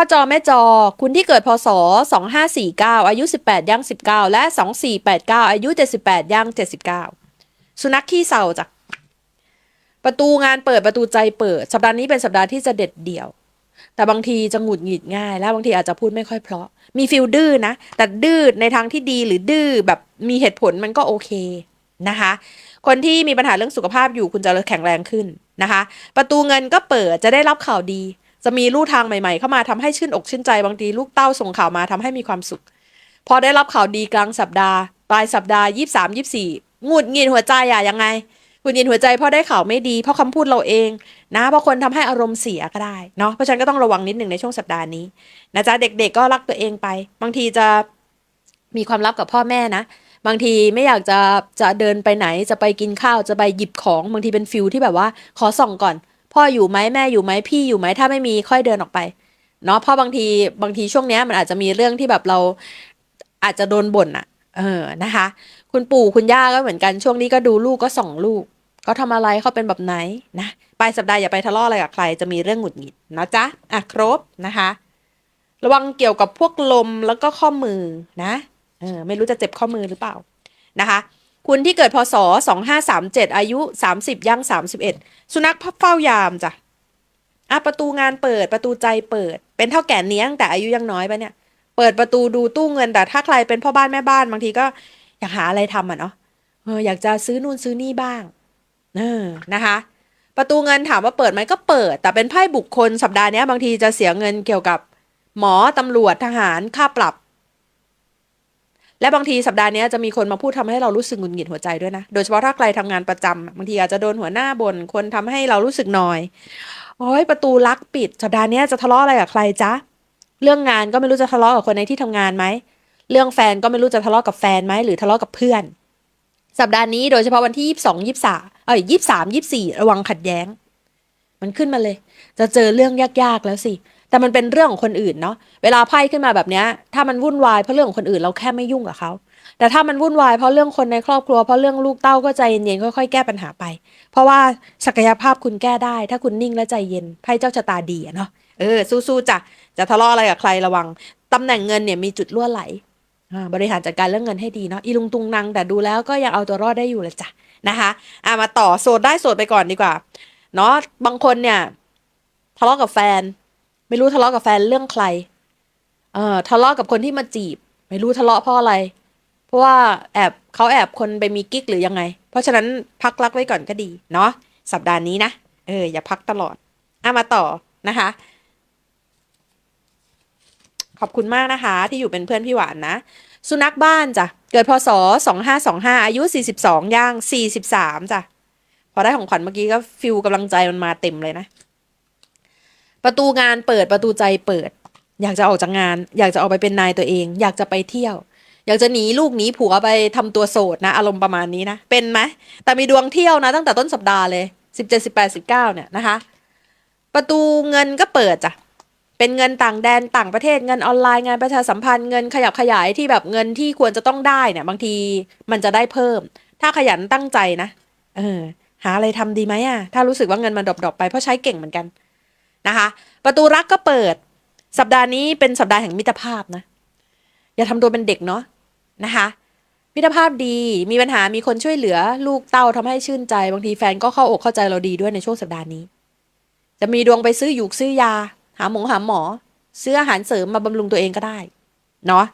พ่อจอแม่จอ คุณที่เกิดพศ 2549 อายุ 18ย่าง19 และ 2489 อายุ 78ย่าง79 สุนัขขี้เศร้าจ้ะประตูงานเปิดประตูใจเปิด สัปดาห์นี้เป็นสัปดาห์ที่จะเด็ดเดี่ยว แต่บางทีจะหงุดหงิดง่าย และบางทีอาจจะพูดไม่ค่อยเพราะ มีฟิลดื้อนะ แต่ดื้อในทางที่ดีหรือดื้อแบบมีเหตุผลมันก็โอเคนะคะ คนที่มีปัญหาเรื่องสุขภาพอยู่คุณจะแข็งแรงขึ้นนะคะ ประตูเงินก็เปิดจะได้รับข่าวดี จะมีลู่ทางใหม่ๆ เข้ามาทำให้ชื่นอกชื่นใจบางทีลูกเต้าส่งข่าวมาทำให้มีความสุข พอได้รับข่าวดีกลางสัปดาห์ปลายสัปดาห์ยี่สามยี่สี่หงุดหงิดหัวใจอะยังไงหงุดหงิดหัวใจเพราะได้ข่าวไม่ดี เพราะคำพูดเราเองนะเพราะคนทำให้อารมณ์เสียก็ได้เนาะเพราะฉะนั้นก็ต้องระวังนิดหนึ่งในช่วงสัปดาห์นี้นะจ๊ะเด็กๆก็รักตัวเองไป บางทีจะมีความลับกับพ่อแม่นะบางทีไม่อยากจะจะเดินไปไหนจะไปกินข้าวจะไปหยิบของบางทีเป็นฟิลที่แบบว่า ขอส่องก่อน พ่ออยู่ไหมแม่อยู่ไหมพี่อยู่ไหมถ้าไม่มีค่อยเดินออกไปเนาะเพราะบางทีบางทีช่วงเนี้ยมันอาจจะมีเรื่องที่แบบเราอาจจะโดนบ่นอะเออนะคะ คุณปู่คุณย่าก็เหมือนกันช่วงนี้ก็ดูลูกก็ส่องลูกเขาทำอะไรเขาเป็นแบบไหนนะปลายสัปดาห์อย่าไปทะเลาะอะไรกับใครจะมีเรื่องหงุดหงิดนะจ๊ะอะครบนะคะ ระวังเกี่ยวกับพวกลมแล้วก็ข้อมือนะเออไม่รู้จะเจ็บข้อมือหรือเปล่านะคะ คุณที่เกิดพศ2537อายุ30ย่าง31สุนัขเฝ้ายามจ้ะอะประตูงานเปิดประตูใจเปิด เป็นเท่าแก่เนี้ยงแต่อายุยังน้อยปะเนี่ย เปิดประตูดูตู้เงินแต่ถ้าใครเป็นพ่อบ้านแม่บ้านบางทีก็อยากหาอะไรทำอะเนาะเอออยากจะซื้อนู่นซื้อนี่บ้างเออนะคะ ประตูเงินถามว่าเปิดไหมก็เปิด แต่เป็นไพ่บุคคลสัปดาห์นี้บางทีจะเสียเงินเกี่ยวกับหมอตำรวจทหารค่าปรับ และบางทีสัปดาห์นี้จะมีคนมาพูดทำให้เรารู้สึกหงุดหงิดหัวใจด้วยนะ โดยเฉพาะถ้าใครทำงานประจำบางทีอาจจะโดนหัวหน้าบน่นคนทำให้เรารู้สึกนอย โอ้ยประตูลักปิด สัปดาห์นี้จะทะเลาะอะไรกับใครจ๊ะ เรื่องงานก็ไม่รู้จะทะเลาะกับคนในที่ทำงานไหม เรื่องแฟนก็ไม่รู้จะทะเลาะกับแฟนไหมหรือทะเลาะกับเพื่อน สัปดาห์นี้โดยเฉพาะวันที่ยี่สิบสองยี่สาเอ้ยยี่สามยี่สี่ระวังขัดแย้ง มันขึ้นมาเลย จะเจอเรื่องยากๆแล้วสิ แต่มันเป็นเรื่องของคนอื่นเนาะเวลาไพ่ขึ้นมาแบบนี้ถ้ามันวุ่นวายเพราะเรื่องของคนอื่นเราแค่ไม่ยุ่งกับเขาแต่ถ้ามันวุ่นวายเพราะเรื่องคนในครอบครัวเพราะเรื่องลูกเต้าก็ใจเย็นๆค่อยๆแก้ปัญหาไป เพราะว่าศักยภาพคุณแก้ได้ ถ้าคุณนิ่งและใจเย็นไพ่เจ้าชะตาดีอะเนาะเออสู้ๆจ้ะจะทะเลาะอะไรกับใครระวังตำแหน่งเงินเนี่ยมีจุดรั่วไหลอ่าบริหารจัดการเรื่องเงินให้ดีเนาะอีลุงตุงนางแต่ดูแล้วก็ยังเอาตัวรอดได้อยู่ลยจ้ะนะคะอ่ามาต่อโสดได้โสดไปก่อนดีกว่าเนาะบางคนเนี่ยทะเลาะกับแฟน ไม่รู้ทะเลาะกับแฟนเรื่องใคร เอ่อทะเลาะกับคนที่มาจีบ ไม่รู้ทะเลาะเพราะอะไร เพราะว่าแอบเขาแอบคนไปมีกิ๊กหรือยังไง เพราะฉะนั้นพักรักไว้ก่อนก็ดี เนาะสัปดาห์นี้นะเอออย่าพักตลอดอะมาต่อนะคะ ขอบคุณมากนะคะ ที่อยู่เป็นเพื่อนพี่หวานนะ สุนัขบ้านจ้ะเกิดพศ2525 อายุ 42ย่าง 43จ้ะพอได้ของขวัญเมื่อกี้ก็ฟิลกำลังใจมันมาเต็มเลยนะ ประตูงานเปิดประตูใจเปิด อยากจะออกจากงาน อยากจะออกไปเป็นนายตัวเอง อยากจะไปเที่ยว อยากจะหนีลูกหนีผัวไปทำตัวโสดนะ อารมณ์ประมาณนี้นะ เป็นไหมแต่มีดวงเที่ยวนะ ตั้งแต่ต้นสัปดาห์เลยสิบเจ็ดสิบแปดสิบเก้าเนี่ยนะคะ ประตูเงินก็เปิดจ้ะเป็นเงินต่างแดนต่างประเทศเงินออนไลน์งานประชาสัมพันธ์เงินขยับขยายที่แบบเงินที่ควรจะต้องได้เนี่ย บางทีมันจะได้เพิ่ม ถ้าขยันตั้งใจนะ เออ หาอะไรทำดีไหมอะถ้ารู้สึกว่าเงินมันดรอปๆไปเพราะใช้เก่งเหมือนกัน นะคะ ประตูรักก็เปิด สัปดาห์นี้เป็นสัปดาห์แห่งมิตรภาพนะ อย่าทำตัวเป็นเด็กเนาะนะคะ มิตรภาพดีมีปัญหามีคนช่วยเหลือ ลูกเต้าทำให้ชื่นใจ บางทีแฟนก็เข้าอกเข้าใจเราดีด้วยในช่วงสัปดาห์นี้ จะมีดวงไปซื้อหยูกซื้อยา หาหมงหาหมอ ซื้ออาหารเสริมมาบำรุงตัวเองก็ได้เนาะ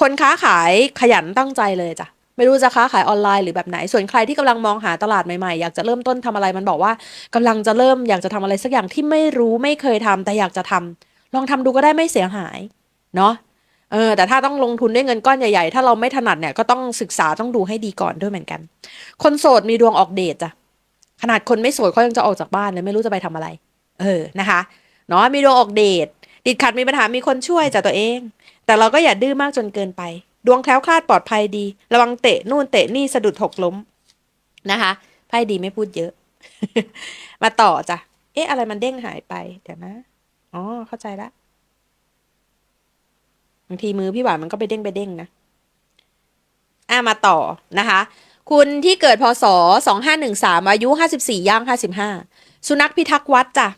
คนค้าขายขยันตั้งใจเลยจ้ะ ไม่รู้จะค้าขายออนไลน์หรือแบบไหน ส่วนใครที่กำลังมองหาตลาดใหม่ๆ อยากจะเริ่มต้นทำอะไรมันบอกว่ากำลังจะเริ่มอยากจะทำอะไรสักอย่างที่ไม่รู้ไม่เคยทำแต่อยากจะทำลองทำดูก็ได้ไม่เสียหาย เนาะเออแต่ถ้าต้องลงทุนด้วยเงินก้อนใหญ่ๆ ถ้าเราไม่ถนัดเนี่ยก็ต้องศึกษาต้องดูให้ดีก่อนด้วยเหมือนกัน คนโสดมีดวงออกเดทจ้ะขนาดคนไม่โสดเขายังจะออกจากบ้านเลยไม่รู้จะไปทำอะไร เออนะคะเนาะมีดวงออกเดทติดขัดมีปัญหามีคนช่วยจากตัวเอง แต่เราก็อย่าดื้อมากจนเกินไป ดวงแคล้วคลาดปลอดภัยดี ระวังเตะนู่นเตะนี่สะดุดหกล้มนะคะไพ่ดีไม่พูดเยอะ มาต่อจ้ะ เอ๊ะ อะไรมันเด้งหายไป เดี๋ยวนะ อ๋อ เข้าใจละบางทีมือพี่หวานมันก็ไปเด้งไปเด้งนะ อะมาต่อนะคะ คุณที่เกิดพศสองห้าหนึ่งสามอายุห้าสิบสี่ย่างห้าสิบห้าสุนัขพิทักษ์วัดจ้ะ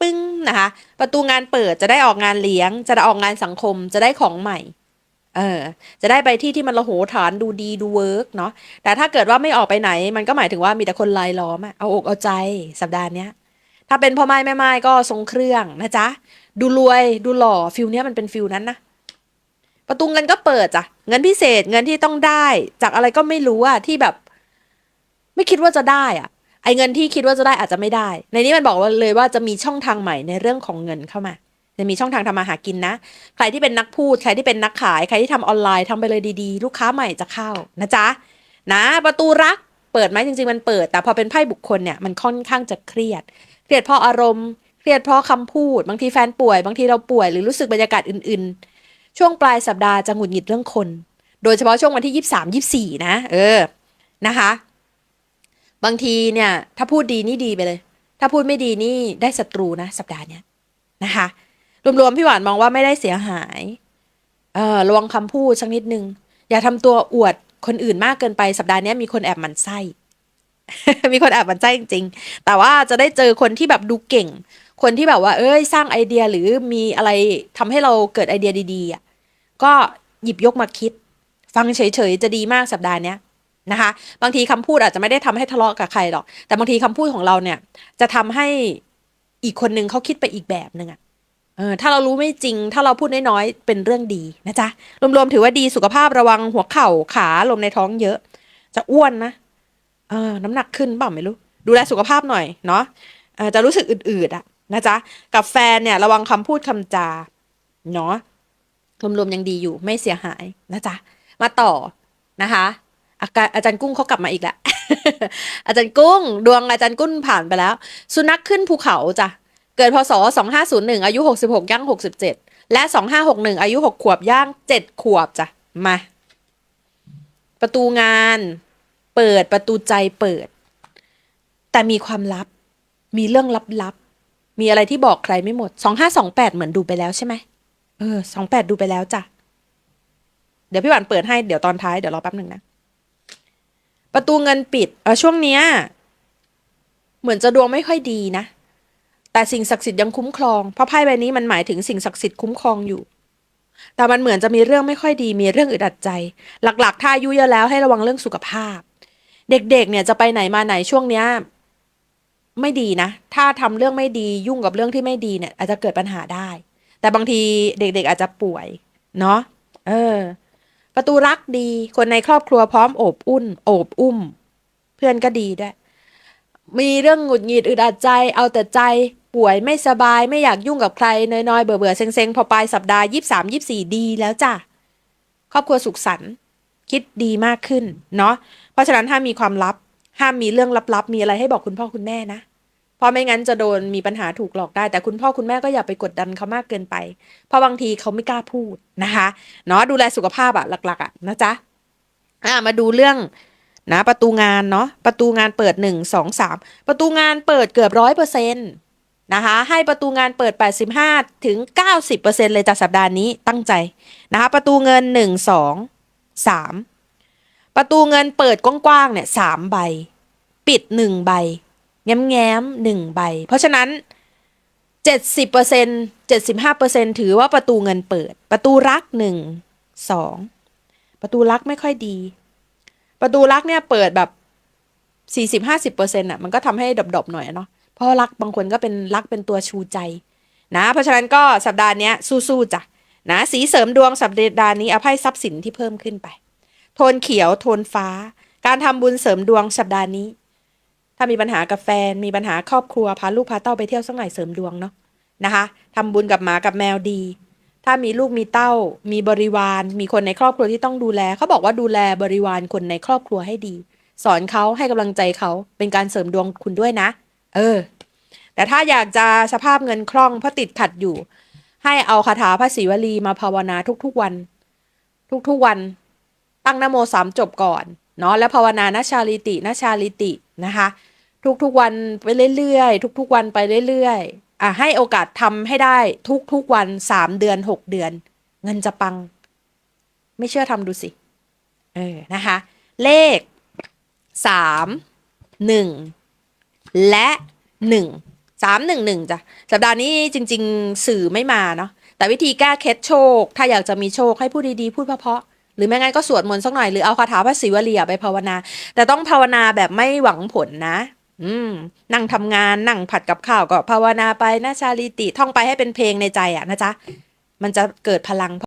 ปึ้งนะคะ ประตูงานเปิดจะได้ออกงานเลี้ยง จะได้ออกงานสังคม จะได้ของใหม่ เออจะได้ไปที่ที่มันระโหฐานดูดีดูเวิร์กเนาะแต่ถ้าเกิดว่าไม่ออกไปไหน มันก็หมายถึงว่ามีแต่คนลายล้อมอะเอาอกเอาใจสัปดาห์เนี้ยถ้าเป็นพ่อไม้แม่ไม้ก็ทรงเครื่องนะจ๊ะ ดูรวยดูหล่อฟิลเนี้ยมันเป็นฟิลนั้นนะประตูเงินก็เปิดจ้ะเงินพิเศษเงินที่ต้องได้ จากอะไรก็ไม่รู้อะที่แบบ ไม่คิดว่าจะได้อะไอเงินที่คิดว่าจะได้อาจจะไม่ได้ ในนี้มันบอกว่าเลยว่าจะมีช่องทางใหม่ในเรื่องของเงินเข้ามา จะมีช่องทางทำมาหากินนะ ใครที่เป็นนักพูด ใครที่เป็นนักขาย ใครที่ทำออนไลน์ทำไปเลยดีๆ ลูกค้าใหม่จะเข้านะจ๊ะ นะ ประตูรัก เปิดไหมจริง ๆ มันเปิด แต่พอเป็นไพ่บุคคลเนี่ย มันค่อนข้างจะเครียด เครียดเพราะอารมณ์ เครียดเพราะคำพูด บางทีแฟนป่วย บางทีเราป่วย หรือรู้สึกบรรยากาศอื่น ๆ ช่วงปลายสัปดาห์จะหงุดหงิดเรื่องคน โดยเฉพาะช่วงวันที่ยี่สามยี่สี่นะ เออ นะคะ บางทีเนี่ย ถ้าพูดดีนี่ดีไปเลย ถ้าพูดไม่ดีนี่ได้ศัตรูนะ สัปดาห์เนี้ยนะคะ รวมๆ พี่หวานมองว่าไม่ได้เสียหาย เออระวังคำพูดสักนิดนึง อย่าทำตัวอวดคนอื่นมากเกินไปสัปดาห์นี้มีคนแอบหมันไส้ มีคนแอบหมันไส้จริง ๆ แต่ว่าจะได้เจอคนที่แบบดูเก่ง คนที่แบบว่า เอ้ย สร้างไอเดียหรือมีอะไรทำให้เราเกิดไอเดียดีๆอะก็หยิบยกมาคิด ฟังเฉยๆจะดีมากสัปดาห์นี้นะคะ บางทีคำพูดอาจจะไม่ได้ทำให้ทะเลาะกับใครหรอก แต่บางทีคำพูดของเราเนี่ย จะทำให้อีกคนนึงเขาคิดไปอีกแบบหนึ่งอะ เออถ้าเรารู้ไม่จริง ถ้าเราพูดน้อยๆ เป็นเรื่องดีนะจ๊ะ รวมๆ ถือว่าดีสุขภาพระวังหัวเข่าขาลมในท้องเยอะ จะอ้วนนะ เออ น้ำหนักขึ้นเปล่าไม่รู้ ดูแลสุขภาพหน่อยเนาะเออจะรู้สึกอืดๆอะนะจ๊ะ กับแฟนเนี่ย ระวังคำพูดคำจา เนาะ รวมๆ ยังดีอยู่ไม่เสียหายนะจ๊ะ มาต่อนะคะอาการอาจารย์กุ้งเขากลับมาอีกแล้ว อาจารย์กุ้ง ดวงอาจารย์กุ้งผ่านไปแล้ว สุนัขขึ้นภูเขาจ้ะ เกิดพศ 2501 อายุ 66 ย่าง 67 และ 2561 อายุ 6 ขวบย่าง 7 ขวบจ้ะ มา ประตูงาน เปิดประตูใจเปิด แต่มีความลับ มีเรื่องลับๆ มีอะไรที่บอกใครไม่หมด 2528 เหมือนดูไปแล้วใช่ไหม เออ 28 ดูไปแล้วจ้ะ เดี๋ยวพี่หวานเปิดให้เดี๋ยวตอนท้ายเดี๋ยวรอแป๊บหนึ่งนะ ประตูเงินปิด เออช่วงเนี้ย เหมือนจะดวงไม่ค่อยดีนะ แต่สิ่งศักดิ์สิทธิ์ยังคุ้มครอง เพราะไพ่ใบนี้มันหมายถึงสิ่งศักดิ์สิทธิ์คุ้มครองอยู่ แต่มันเหมือนจะมีเรื่องไม่ค่อยดี มีเรื่องอึดอัดใจ หลักๆ ถ้าอายุเยอะแล้วให้ระวังเรื่องสุขภาพ เด็กๆ เนี่ยจะไปไหนมาไหนช่วงเนี้ยไม่ดีนะ ถ้าทำเรื่องไม่ดียุ่งกับเรื่องที่ไม่ดีเนี่ย อาจจะเกิดปัญหาได้ แต่บางทีเด็กๆอาจจะป่วย เนาะ เออ ประตูรักดี คนในครอบครัวพร้อมโอบอุ่น โอบอุ้ม เพื่อนก็ดีด้วย มีเรื่องหงุดหงิดอึดอัดใจ เอาแต่ใจ ป่วยไม่สบายไม่อยากยุ่งกับใครน้อยๆเบื่อๆเซ็งๆพอปลายสัปดาห์ยี่สามยี่สี่ดีแล้วจ้ะครอบครัวสุขสันต์คิดดีมากขึ้นเนาะเพราะฉะนั้นถ้ามมีความลับ ห้ามมีเรื่องลับๆ มีอะไรให้บอกคุณพ่อคุณแม่นะเพราะไม่งั้นจะโดนมีปัญหาถูกหลอกได้ แต่คุณพ่อคุณแม่ก็อย่าไปกดดันเขามากเกินไป เพราะบางทีเขาไม่กล้าพูดนะคะเนาะดูแลสุขภาพอะหลัก ๆอะนะจ๊ะอ่ามาดูเรื่องนะประตูงานเนาะประตูงานเปิดหนึ่งสองสามประตูงานเปิดเกือบร้อยเปอร์เซ็นต์ นะคะ ให้ประตูงานเปิด 85 ถึง 90เปอร์เซ็นต์เลยจากสัปดาห์นี้ตั้งใจนะคะ ประตูเงิน 1 2 3 ประตูเงินเปิดกว้างๆเนี่ยสามใบ ปิดหนึ่งใบ แง้มๆหนึ่งใบ เพราะฉะนั้น 70เปอร์เซ็นต์75เปอร์เซ็นถือว่าประตูเงินเปิด ประตูรักหนึ่งสองประตูรักไม่ค่อยดี ประตูรักเนี่ยเปิดแบบสี่สิบห้าสิบเปอร์เซ็นต์อะมันก็ทำให้ดบๆหน่อยเนาะ เพราะรักบางคนก็เป็นรักเป็นตัวชูใจนะ เพราะฉะนั้นก็สัปดาห์นี้สู้ๆจ้ะนะสีเสริมดวงสัปดาห์นี้อภัยทรัพย์สินที่เพิ่มขึ้นไป โทนเขียวโทนฟ้า การทำบุญเสริมดวงสัปดาห์นี้ ถ้ามีปัญหากับแฟนมีปัญหาครอบครัวพาลูกพาเต้าไปเที่ยวสักหน่อยเสริมดวงเนาะนะคะทำบุญกับหมากับแมวดี ถ้ามีลูกมีเต้า มีบริวาร มีคนในครอบครัวที่ต้องดูแล เขาบอกว่าดูแลบริวารคนในครอบครัวให้ดี สอนเขาให้กำลังใจเขาเป็นการเสริมดวงคุณด้วยนะ เออ แต่ถ้าอยากจะสภาพเงินคล่องเพราะติดขัดอยู่ ให้เอาคาถาพระศิวลีมาภาวนาทุกๆวัน ทุกๆวัน ตั้งนโมสามจบก่อนเนาะแล้วภาวนานะชาลิตินะชาลิตินะคะ ทุกๆวันไปเรื่อยๆทุก ๆ วันไปเรื่อยๆอะให้โอกาสทำให้ได้ทุกๆวันสามเดือนหกเดือน เงินจะปัง ไม่เชื่อทำดูสิเออนะคะ เลขสามหนึ่ง และหนึ่งสามหนึ่งหนึ่งจ้ะ สัปดาห์นี้จริง ๆ สื่อไม่มาเนาะแต่วิธีแก้เคล็ดโชค ถ้าอยากจะมีโชคให้พูดดีๆ พูดเพาะๆหรือไม่งั้นก็สวดมนต์สักหน่อยหรือเอาคาถาพระศิวลีอะไปภาวนา แต่ต้องภาวนาแบบไม่หวังผลนะ อืม นั่งทำงานนั่งผัดกับข้าวก็ภาวนาไปนะชาลิติท่องไปให้เป็นเพลงในใจอะนะจ๊ะมันจะเกิดพลัง